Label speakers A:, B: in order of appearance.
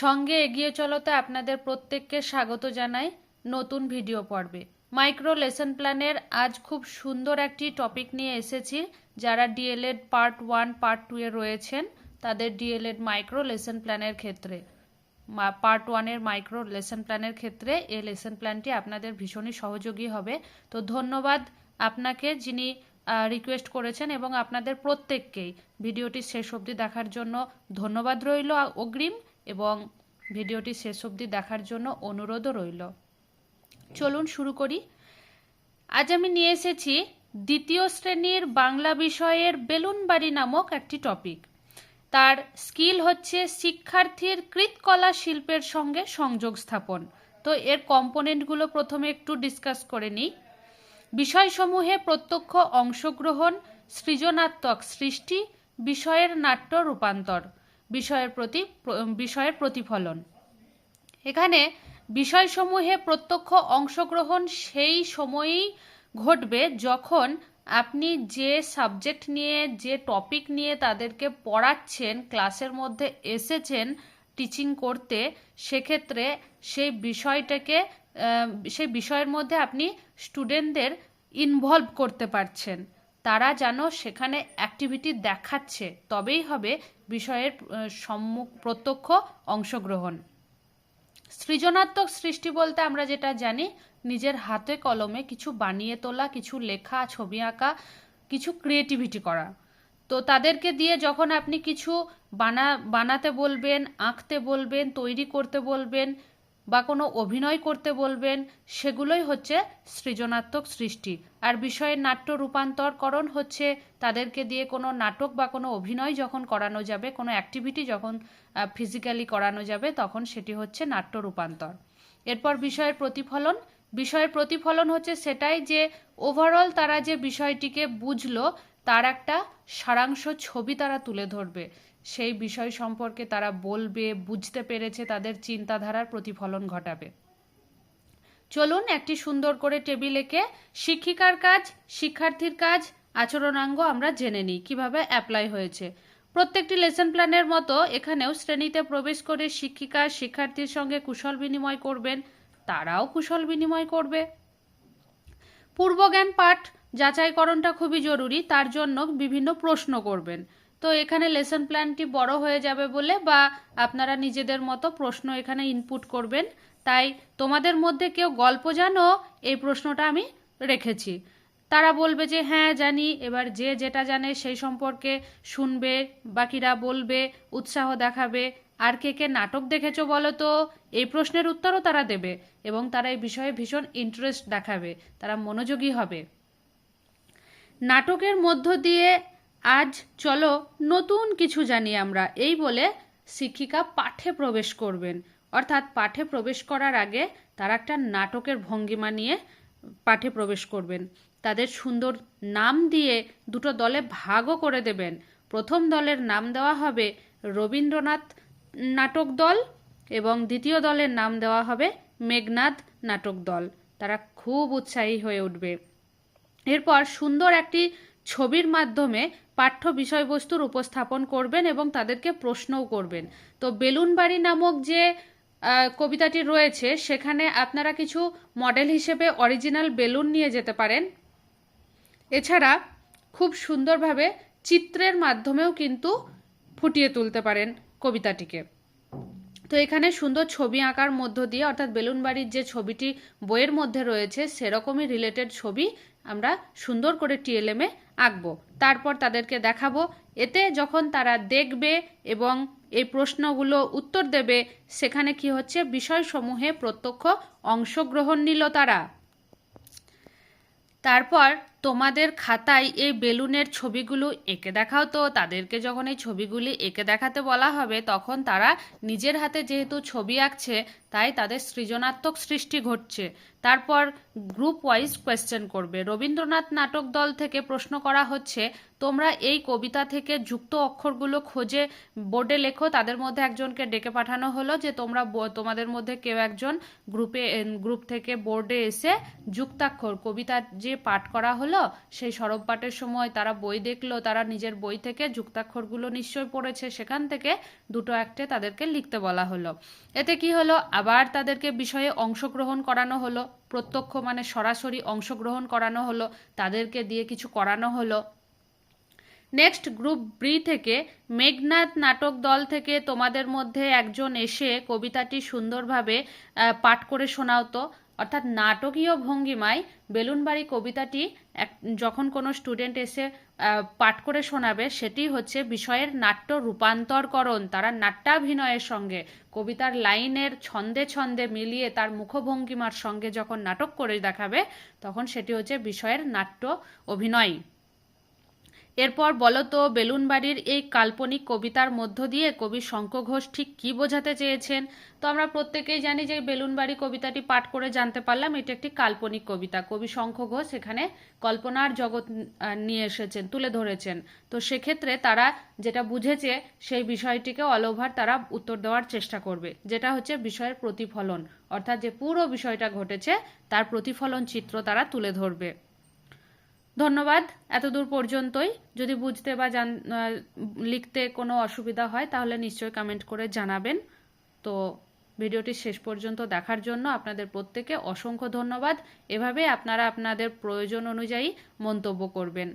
A: সঙ্গে এগিয়ে চলোতে আপনাদের প্রত্যেককে স্বাগত জানাই নতুন ভিডিও পর্বে। মাইক্রো লেসন প্ল্যানের আজ খুব সুন্দর একটি টপিক নিয়ে এসেছি, যারা DElEd part one, part two এ রয়েছেন, তাদের ডিএলএড মাইক্রো লেসন প্ল্যানের ক্ষেত্রে। পার্ট ওয়ানের মাইক্রো লেসন প্ল্যানের ক্ষেত্রে এই লেসন প্ল্যানটি আপনাদের ভীষণই সহযোগী হবে। তো ধন্যবাদ আপনাকে যিনি রিকোয়েস্ট করেছেন এবং আপনাদের প্রত্যেককেই। ভিডিওটি শেষ অবধি দেখার জন্য ধন্যবাদ রইল অগ্রিম। এবং ভিডিওটি শেষ অবধি দেখার জন্য অনুরোধও রইল। চলুন শুরু করি। আজ আমি নিয়ে এসেছি দ্বিতীয় শ্রেণির বাংলা বিষয়ের বেলুনবাড়ি নামক একটি টপিক। তার স্কিল হচ্ছে শিক্ষার্থীর কৃতকলা শিল্পের সঙ্গে সংযোগ স্থাপন। তো এর কম্পোনেন্টগুলো প্রথমে একটু ডিসকাস করে নিই। বিষয়সমূহে প্রত্যক্ষ অংশগ্রহণ, সৃজনাত্মক সৃষ্টি, বিষয়ের নাট্য রূপান্তর। বিষয়ের প্রতি বিষয়ের প্রতিফলন। এখানে বিষয়সমূহে প্রত্যক্ষ অংশগ্রহণ সেই সময়ই ঘটবে যখন আপনি যে সাবজেক্ট নিয়ে, যে টপিক নিয়ে তাদেরকে পড়াচ্ছেন, ক্লাসের মধ্যে এসেছেন টিচিং করতে, সেক্ষেত্রে সেই বিষয়টাকে সেই বিষয়ের মধ্যে আপনি স্টুডেন্টদের ইনভলভ করতে পারছেন। তারা যেন সেখানে অ্যাক্টিভিটি দেখাচ্ছে, তবেই হবে বিষয়ের সম্মুখ প্রত্যক্ষ অংশগ্রহণ। সৃজনাত্মক সৃষ্টি বলতে আমরা যেটা জানি, নিজের হাতে কলমে কিছু বানিয়ে তোলা, কিছু লেখা, ছবি আঁকা, কিছু ক্রিয়েটিভিটি করা। তো তাদেরকে দিয়ে যখন আপনি কিছু বানা, বানাতে বলবেন, আঁকতে বলবেন, তৈরি করতে বলবেন বা কোনো অভিনয় করতে বলবেন, সেগুলোই হচ্ছে সৃজনাত্মক সৃষ্টি। আর বিষয়ের নাট্য রূপান্তরকরণ হচ্ছে তাদেরকে দিয়ে কোনো নাটক বা কোনো অভিনয় যখন করানো যাবে, কোনো অ্যাক্টিভিটি যখন ফিজিক্যালি করানো যাবে, তখন সেটি হচ্ছে নাট্য রূপান্তর। এরপর বিষয়ের প্রতিফলন। বিষয়ের প্রতিফলন হচ্ছে সেটাই যে ওভারঅল তারা যে বিষয়টিকে বুঝলো তার একটা সারাংশ ছবি তারা তুলে ধরবে। সেই বিষয় সম্পর্কে তারা বলবে, বুঝতে পেরেছে তাদের চিন্তাধারার প্রতিফলন ঘটাবে। চলুন একটি সুন্দর করে টেবিল এঁকে শিক্ষিকার কাজ, শিক্ষার্থীর কাজ, আচরণাঙ্গ আমরা জেনে নিই, কীভাবে অ্যাপ্লাই হয়েছে। প্রত্যেকটি লেসন প্ল্যানের মতো এখানেও শ্রেণীতে প্রবেশ করে শিক্ষিকা, শিক্ষার্থীর সঙ্গে কুশল বিনিময় করবেন, তারাও কুশল বিনিময় করবে। পূর্বজ্ঞান পাঠ যাচাইকরণটা খুবই জরুরি, তার জন্য বিভিন্ন প্রশ্ন করবেন। তো এখানে লেসন প্ল্যানটি বড় হয়ে যাবে বলে বা আপনারা নিজেদের মতো প্রশ্ন এখানে ইনপুট করবেন। তাই তোমাদের মধ্যে কেউ গল্প জানো, এই প্রশ্নটা আমি রেখেছি। তারা বলবে যে হ্যাঁ জানি। এবার যে যেটা জানে সেই সম্পর্কে শুনবে, বাকিরা বলবে, উৎসাহ দেখাবে। আর কে কে নাটক দেখেছ বলো তো? এই প্রশ্নের উত্তরও তারা দেবে এবং তারা এই বিষয়ে ভীষণ ইন্টারেস্ট দেখাবে, তারা মনোযোগী হবে। নাটকের মধ্য দিয়ে আজ চলো নতুন কিছু জানি আমরা। এই বলে শিক্ষিকা পাঠে প্রবেশ করবেন। অর্থাৎ পাঠে প্রবেশ করার আগে তারা একটা নাটকের ভঙ্গিমা নিয়ে পাঠে প্রবেশ করবেন। তাদের সুন্দর নাম দিয়ে দুটো দলে ভাগও করে দেবেন। প্রথম দলের নাম দেওয়া হবে রবীন্দ্রনাথ নাটক দল এবং দ্বিতীয় দলের নাম দেওয়া হবে মেঘনাদ নাটক দল। তারা খুব উৎসাহী হয়ে উঠবে। এরপর সুন্দর একটি ছবির মাধ্যমে পাঠ্য বিষয়বস্তুর উপস্থাপন করবেন এবং তাদেরকে প্রশ্নও করবেন। তো বেলুনবাড়ি নামক যে কবিতাটি রয়েছে, সেখানে আপনারা কিছু মডেল হিসেবে অরিজিনাল বেলুন নিয়ে যেতে পারেন। এছাড়া খুব সুন্দরভাবে চিত্রের মাধ্যমেও কিন্তু ফুটিয়ে তুলতে পারেন কবিতাটিকে। তো এখানে সুন্দর ছবি আঁকার মধ্য দিয়ে, অর্থাৎ বেলুনবাড়ির যে ছবিটি বইয়ের মধ্যে রয়েছে, সেরকমই রিলেটেড ছবি আমরা সুন্দর করে টিএলএমে আঁকবো। তারপর তাদেরকে দেখাবো। এতে যখন তারা দেখবে এবং এই প্রশ্নগুলো উত্তর দেবে, সেখানে কি হচ্ছে? বিষয়সমূহে প্রত্যক্ষ অংশগ্রহণ নিল তারা। তারপর তোমাদের খাতায় এই বেলুনের ছবিগুলো এঁকে দেখাও তো। তাদেরকে যখন এই ছবিগুলি এঁকে দেখাতে বলা হবে, তখন তারা নিজের হাতে যেহেতু ছবি আঁকছে, তাই তাদের সৃজনাত্মক সৃষ্টি ঘটছে। তারপর গ্রুপ ওয়াইজ কোয়েশ্চেন করবে। রবীন্দ্রনাথ নাটক দল থেকে প্রশ্ন করা হচ্ছে, তোমরা এই কবিতা থেকে যুক্ত অক্ষরগুলো খোঁজে বোর্ডে লেখো, তাদের মধ্যে একজনকে ডেকে পাঠানো হলো যে তোমরা তোমাদের মধ্যে কেউ একজন গ্রুপে গ্রুপ থেকে বোর্ডে এসে যুক্তাক্ষর, কবিতা যে পাঠ করা হলো, সেই সরব পাঠের সময় তারা বই দেখল, তারা নিজের বই থেকে যুক্তাক্ষরগুলো নিশ্চয় পড়েছে, সেখান থেকে দুটো একটে তাদেরকে লিখতে বলা হলো। এতে কি হলো? আবার তাদেরকে বিষয়ে অংশগ্রহণ করানো হলো। প্রত্যক্ষ মানে সরাসরি অংশগ্রহণ করানো হলো, তাদেরকে দিয়ে কিছু করানো হলো। নেক্সট গ্রুপ ব্রি থেকে মেঘনাথ নাটক দল থেকে তোমাদের মধ্যে একজন এসে কবিতাটি সুন্দরভাবে পাঠ করে শোনাও তো। অর্থাৎ নাটকীয় ভঙ্গিমায় বেলুনবাড়ি কবিতাটি যখন কোনো স্টুডেন্ট এসে পাঠ করে শোনাবে সেটি হচ্ছে বিষয়ের নাট্য রূপান্তরকরণ, তারা নাট্যাভিনয়ের সঙ্গে, কবিতার লাইনের ছন্দে ছন্দে মিলিয়ে তার মুখভঙ্গিমার সঙ্গে যখন নাটক করে দেখাবে, তখন সেটি হচ্ছে বিষয়ের নাট্য অভিনয়। এরপর বলো তো, বেলুনবাড়ির এই কাল্পনিক কবিতার মধ্য দিয়ে কবি শঙ্খ ঘোষ ঠিক কি বোঝাতে চেয়েছেন? তো আমরা প্রত্যেকেই জানি যে বেলুনবাড়ি কবিতাটি পাঠ করে জানতে পারলাম, এটি একটি কাল্পনিক কবিতা। কবি শঙ্খ ঘোষ এখানে কল্পনার জগৎ নিয়ে এসেছেন, তুলে ধরেছেন। তো সেক্ষেত্রে তারা যেটা বুঝেছে, সেই বিষয়টিকে অল ওভার তারা উত্তর দেওয়ার চেষ্টা করবে। যেটা হচ্ছে বিষয়ের প্রতিফলন। অর্থাৎ যে পুরো বিষয়টা ঘটেছে, তার প্রতিফলন চিত্র তারা তুলে ধরবে। ধন্যবাদ এত দূর পর্যন্তই। যদি বুঝতে বা জান লিখতে কোনো অসুবিধা হয়, তাহলে নিশ্চয়ই কমেন্ট করে জানাবেন। তো ভিডিওটি শেষ পর্যন্ত দেখার জন্য আপনাদের প্রত্যেকে অসংখ্য ধন্যবাদ। এভাবে আপনারা আপনাদের প্রয়োজন অনুযায়ী মন্তব্য করবেন।